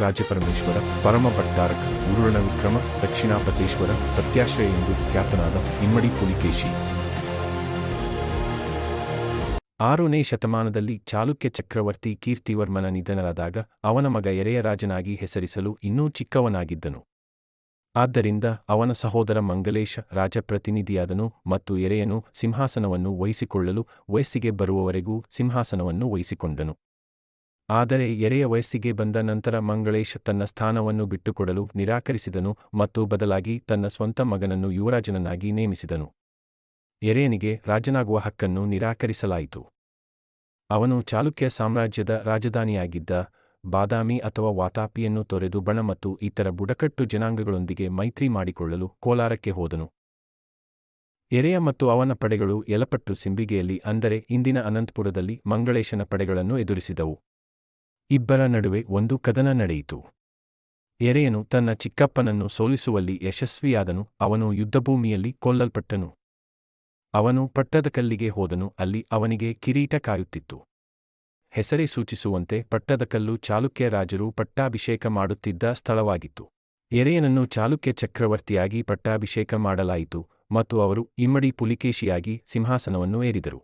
ರಾಜಪರಮೇಶ್ವರ ಪರಮ ಭಟ್ಟಾರಕ ಉರುಳನ ವಿಕ್ರಮ, ದಕ್ಷಿಣಾಪತೇಶ್ವರ, ಸತ್ಯಾಶ್ರಯ ಎಂದು ಖ್ಯಾತನಾದ ಇಮ್ಮಡಿ ಪುಲಿಕೇಶಿ. ಆರನೇ ಶತಮಾನದಲ್ಲಿ ಚಾಲುಕ್ಯ ಚಕ್ರವರ್ತಿ ಕೀರ್ತಿವರ್ಮನ ನಿಧನರಾದಾಗ ಅವನ ಮಗ ಎರೆಯ ರಾಜನಾಗಿ ಹೆಸರಿಸಲು ಇನ್ನೂ ಚಿಕ್ಕವನಾಗಿದ್ದನು. ಆದ್ದರಿಂದ ಅವನ ಸಹೋದರ ಮಂಗಲೇಶ ರಾಜಪ್ರತಿನಿಧಿಯಾದನು ಮತ್ತು ಎರೆಯನು ಸಿಂಹಾಸನವನ್ನು ವಹಿಸಿಕೊಳ್ಳಲು, ವಯಸ್ಸಿಗೆ ಬರುವವರೆಗೂ ಸಿಂಹಾಸನವನ್ನು ವಹಿಸಿಕೊಂಡನು. ಆದರೆ ಎರೆಯ ವಯಸ್ಸಿಗೆ ಬಂದ ನಂತರ ಮಂಗಳೇಶ್ ತನ್ನ ಸ್ಥಾನವನ್ನು ಬಿಟ್ಟುಕೊಡಲು ನಿರಾಕರಿಸಿದನು ಮತ್ತು ಬದಲಾಗಿ ತನ್ನ ಸ್ವಂತ ಮಗನನ್ನು ಯುವರಾಜನನ್ನಾಗಿ ನೇಮಿಸಿದನು. ಎರೆಯನಿಗೆ ರಾಜನಾಗುವ ಹಕ್ಕನ್ನು ನಿರಾಕರಿಸಲಾಯಿತು. ಅವನು ಚಾಲುಕ್ಯ ಸಾಮ್ರಾಜ್ಯದ ರಾಜಧಾನಿಯಾಗಿದ್ದ ಬಾದಾಮಿ ಅಥವಾ ವಾತಾಪಿಯನ್ನು ತೊರೆದು ಬಣ ಮತ್ತು ಇತರ ಬುಡಕಟ್ಟು ಜನಾಂಗಗಳೊಂದಿಗೆ ಮೈತ್ರಿ ಮಾಡಿಕೊಳ್ಳಲು ಕೋಲಾರಕ್ಕೆ ಹೋದನು. ಎರೆಯ ಮತ್ತು ಅವನ ಪಡೆಗಳು ಎಲಪಟ್ಟು ಸಿಂಬಿಗೆಯಲ್ಲಿ ಅಂದರೆ ಇಂದಿನ ಅನಂತಪುರದಲ್ಲಿ ಮಂಗಳೇಶನ ಪಡೆಗಳನ್ನು ಎದುರಿಸಿದವು. ಇಬ್ಬರ ನಡುವೆ ಒಂದು ಕದನ ನಡೆಯಿತು. ಎರೆಯನು ತನ್ನ ಚಿಕ್ಕಪ್ಪನನ್ನು ಸೋಲಿಸುವಲ್ಲಿ ಯಶಸ್ವಿಯಾದನು, ಅವನು ಯುದ್ಧಭೂಮಿಯಲ್ಲಿ ಕೊಲ್ಲಲ್ಪಟ್ಟನು. ಅವನು ಪಟ್ಟದಕಲ್ಲಿಗೆ ಹೋದನು, ಅಲ್ಲಿ ಅವನಿಗೆ ಕಿರೀಟ ಕಾಯುತ್ತಿತ್ತು. ಹೆಸರೇ ಸೂಚಿಸುವಂತೆ ಪಟ್ಟದಕಲ್ಲು ಚಾಲುಕ್ಯ ರಾಜರು ಪಟ್ಟಾಭಿಷೇಕ ಮಾಡುತ್ತಿದ್ದ ಸ್ಥಳವಾಗಿತ್ತು. ಎರೆಯನನ್ನು ಚಾಲುಕ್ಯ ಚಕ್ರವರ್ತಿಯಾಗಿ ಪಟ್ಟಾಭಿಷೇಕ ಮಾಡಲಾಯಿತು ಮತ್ತು ಅವರು ಇಮ್ಮಡಿ ಪುಲಿಕೇಶಿಯಾಗಿ ಸಿಂಹಾಸನವನ್ನು ಏರಿದರು.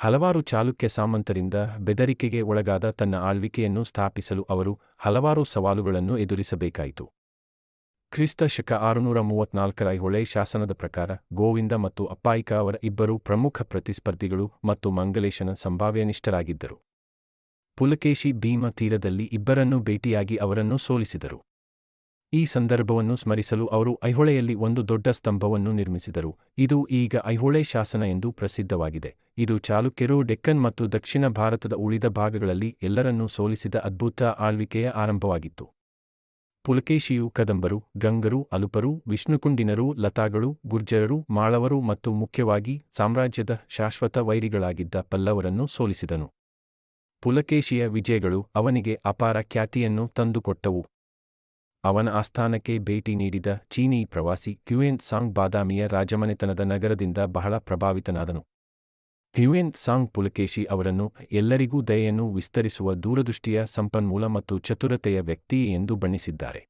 ಹಲವಾರು ಚಾಲುಕ್ಯ ಸಾಮಂತರಿಂದ ಬೆದರಿಕೆಗೆ ಒಳಗಾದ ತನ್ನ ಆಳ್ವಿಕೆಯನ್ನು ಸ್ಥಾಪಿಸಲು ಅವರು ಹಲವಾರು ಸವಾಲುಗಳನ್ನು ಎದುರಿಸಬೇಕಾಯಿತು. ಕ್ರಿಸ್ತ ಶಕ ಆರುನೂರ ಮೂವತ್ನಾಲ್ಕರ ಹೊಳೆ ಶಾಸನದ ಪ್ರಕಾರ ಗೋವಿಂದ ಮತ್ತು ಅಪ್ಪಾಯಿಕ ಅವರ ಇಬ್ಬರು ಪ್ರಮುಖ ಪ್ರತಿಸ್ಪರ್ಧಿಗಳು ಮತ್ತು ಮಂಗಲೇಶನ ಸಂಭಾವ್ಯನಿಷ್ಠರಾಗಿದ್ದರು. ಪುಲಕೇಶಿ ಭೀಮ ತೀರದಲ್ಲಿ ಇಬ್ಬರನ್ನು ಭೇಟಿಯಾಗಿ ಅವರನ್ನು ಸೋಲಿಸಿದರು. ಈ ಸಂದರ್ಭವನ್ನು ಸ್ಮರಿಸಲು ಅವರು ಐಹೊಳೆಯಲ್ಲಿ ಒಂದು ದೊಡ್ಡ ಸ್ತಂಭವನ್ನು ನಿರ್ಮಿಸಿದರು. ಇದು ಈಗ ಐಹೊಳೆ ಶಾಸನ ಎಂದು ಪ್ರಸಿದ್ಧವಾಗಿದೆ. ಇದು ಚಾಲುಕ್ಯರು ಡೆಕ್ಕನ್ ಮತ್ತು ದಕ್ಷಿಣ ಭಾರತದ ಉಳಿದ ಭಾಗಗಳಲ್ಲಿ ಎಲ್ಲರನ್ನೂ ಸೋಲಿಸಿದ ಅದ್ಭುತ ಆಳ್ವಿಕೆಯ ಆರಂಭವಾಗಿತ್ತು. ಪುಲಕೇಶಿಯು ಕದಂಬರು, ಗಂಗರು, ಅಲುಪರು, ವಿಷ್ಣುಕುಂಡಿನರು, ಲತಾಗಳು, ಗುರ್ಜರರು, ಮಾಳವರು ಮತ್ತು ಮುಖ್ಯವಾಗಿ ಸಾಮ್ರಾಜ್ಯದ ಶಾಶ್ವತ ವೈರಿಗಳಾಗಿದ್ದ ಪಲ್ಲವರನ್ನು ಸೋಲಿಸಿದನು. ಪುಲಕೇಶಿಯ ವಿಜಯಗಳು ಅವನಿಗೆ ಅಪಾರ ಖ್ಯಾತಿಯನ್ನು ತಂದುಕೊಟ್ಟವು. ಅವನ ಆಸ್ಥಾನಕ್ಕೆ ಭೇಟಿ ನೀಡಿದ ಚೀನೀ ಪ್ರವಾಸಿ ಕ್ಯುಯೆನ್ ಸಾಂಗ್ ಬಾದಾಮಿಯ ರಾಜಮನೆತನದ ನಗರದಿಂದ ಬಹಳ ಪ್ರಭಾವಿತನಾದನು. ಕ್ಯುಯೆನ್ ಸಾಂಗ್ ಪುಲಕೇಶಿ ಅವರನ್ನು ಎಲ್ಲರಿಗೂ ದಯೆಯನ್ನು ವಿಸ್ತರಿಸುವ ದೂರದೃಷ್ಟಿಯ ಸಂಪನ್ಮೂಲ ಮತ್ತು ಚತುರತೆಯ ವ್ಯಕ್ತಿ ಎಂದು ಬಣ್ಣಿಸಿದ್ದಾರೆ.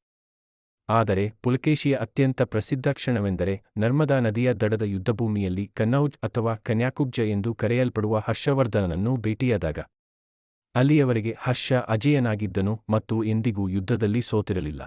ಆದರೆ ಪುಲಕೇಶಿಯ ಅತ್ಯಂತ ಪ್ರಸಿದ್ಧ ಕ್ಷಣವೆಂದರೆ ನರ್ಮದಾ ನದಿಯ ದಡದ ಯುದ್ಧಭೂಮಿಯಲ್ಲಿ ಕನ್ನೌಜ್ ಅಥವಾ ಕನ್ಯಾಕುಬ್ಜ ಎಂದು ಕರೆಯಲ್ಪಡುವ ಹರ್ಷವರ್ಧನನನ್ನು ಭೇಟಿಯಾದಾಗ, ಅಲ್ಲಿಯವರೆಗೆ ಹರ್ಷ ಅಜೇಯನಾಗಿದ್ದನು ಮತ್ತು ಎಂದಿಗೂ ಯುದ್ಧದಲ್ಲಿ ಸೋತಿರಲಿಲ್ಲ.